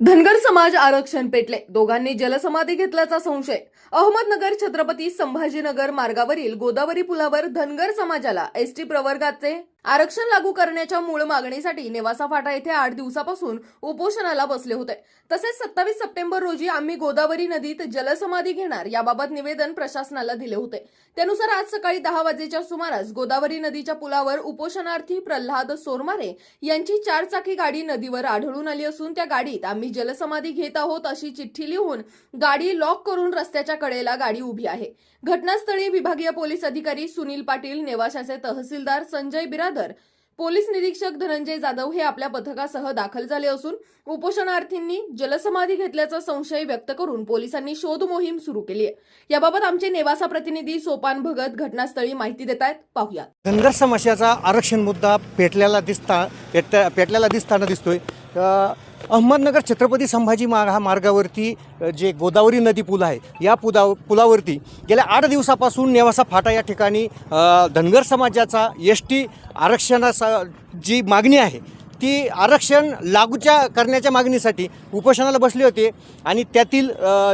धनगर समाज आरक्षण पेटले. दोघांनी जलसमाधी घेतल्याचा संशय. अहमदनगर छत्रपती संभाजीनगर मार्गावरील गोदावरी पुलावर धनगर समाजाला एसटी प्रवर्गाचे आरक्षण लागू करण्याच्या मूळ मागणीसाठी नेवासा फाटा येथे आठ दिवसापासून उपोषणाला बसले होते. तसेच सत्तावीस सप्टेंबर रोजी आम्ही गोदावरी नदीत जलसमाधी घेणार याबाबत निवेदन प्रशासनाला दिले होते. त्यानुसार आज सकाळी दहा वाजेच्या सुमारास गोदावरी नदीच्या पुलावर उपोषणार्थी प्रल्हाद सोरमारे यांची चारचाकी गाडी नदीवर आढळून आली असून त्या गाडीत आम्ही जलसमाधी घेत आहोत अशी चिठ्ठी लिहून गाडी लॉक करून रस्त्याच्या कडेला गाडी उभी आहे. घटनास्थळी विभागीय पोलीस अधिकारी सुनील पाटील नेवाशाचे तहसीलदार संजय बिरादर पोलीस निरीक्षक धनंजय जाधव हे आपल्या पथकासह दाखल झाले असून उपोषणार्थींनी जलसमाधी घेतल्याचा संशय व्यक्त करून पोलिसांनी शोध मोहीम सुरू केली आहे. याबाबत आमचे नेवासा प्रतिनिधी सोपान भगत घटनास्थळी माहिती देत आहेत. पाहुयात. धनगर समाजाचा आरक्षण मुद्दा पेटलेला दिसता पेट पेटलेला दिसताना दिसतोय. अहमदनगर छत्रपती संभाजी मा हा मार्गावरती जे गोदावरी नदी पूल आहे या पुला पुलावरती गेल्या आठ दिवसापासून नेवासा फाटा या ठिकाणी धनगर समाजाचा एस टी आरक्षणाचा जी मागणी आहे ती आरक्षण लागूच्या करण्याच्या मागणीसाठी उपोषणाला बसले होते आणि त्यातील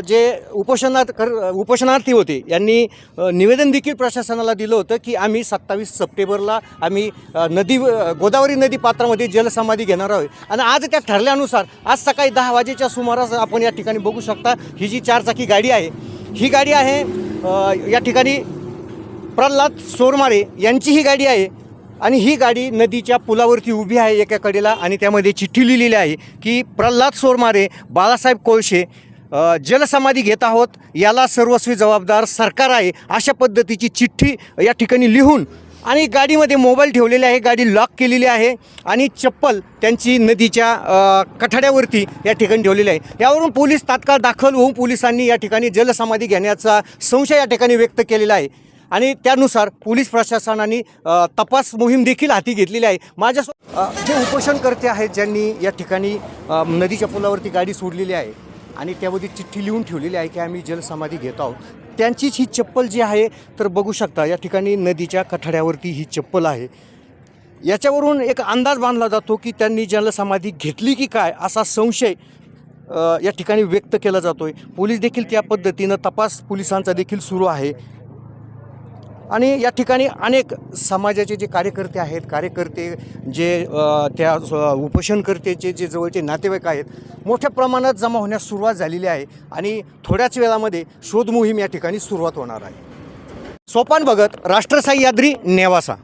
जे उपोषणात कर उपोषणार्थी होते यांनी निवेदन देखील प्रशासनाला दिलं होतं की आम्ही सत्तावीस सप्टेंबरला आम्ही नदी गोदावरी नदी पात्रामध्ये जलसमाधी घेणार आहोत. आणि आज त्या ठरल्यानुसार आज सकाळी दहा वाजेच्या सुमारास आपण या ठिकाणी बघू शकता ही जी चारचाकी गाडी आहे ही गाडी आहे या ठिकाणी प्रल्हाद सोरमारे यांची ही गाडी आहे. आणि ही गाडी नदीच्या पुलावरती उभी आहे एका कडेला आणि त्यामध्ये चिठ्ठी लिहिलेली आहे की प्रल्हाद सोरमारे बाळासाहेब कोळशे जलसमाधी घेत आहोत. याला सर्वस्वी जबाबदार सरकार आहे. अशा पद्धतीची चिठ्ठी या ठिकाणी लिहून आणि गाडीमध्ये मोबाईल ठेवलेले आहे गाडी लॉक केलेली आहे आणि चप्पल त्यांची नदीच्या कठाड्यावरती या ठिकाणी ठेवलेली आहे. यावरून पोलीस तात्काळ दाखल होऊन पोलिसांनी या ठिकाणी जलसमाधी घेण्याचा संशय या ठिकाणी व्यक्त केलेला आहे. आणि त्यानुसार पोलीस प्रशासनाने तपास मोहीम देखील हाती घेतलेली आहे. माझ्या जे उपोषणकर्ते आहेत ज्यांनी या ठिकाणी नदीच्या पुलावरती गाडी सोडलेली आहे आणि त्यामध्ये चिठ्ठी लिहून ठेवलेली आहे की आम्ही जलसमाधी घेत आहोत. त्यांचीच ही चप्पल जी आहे तर बघू शकता या ठिकाणी नदीच्या कठाड्यावरती ही चप्पल आहे. याच्यावरून एक अंदाज बांधला जातो की त्यांनी जलसमाधी घेतली की काय असा संशय या ठिकाणी व्यक्त केला जातो आहे पोलीस देखील त्या पद्धतीनं तपास पोलिसांचा देखील सुरू आहे. आणि या ठिकाणी अनेक समाजाचे जे कार्यकर्ते आहेत कार्यकर्ते जे त्या उपोषणकर्तेचे उपोषणकर्त्याचे जे जवळचे नातेवाईक आहेत मोठ्या प्रमाणात जमा होण्यास सुरुवात झालेली आहे आणि थोड्याच वेळामध्ये शोध मोहीम या ठिकाणी सुरुवात होणार आहे. सोपान भगत राष्ट्रसाई याद्री नेवासा.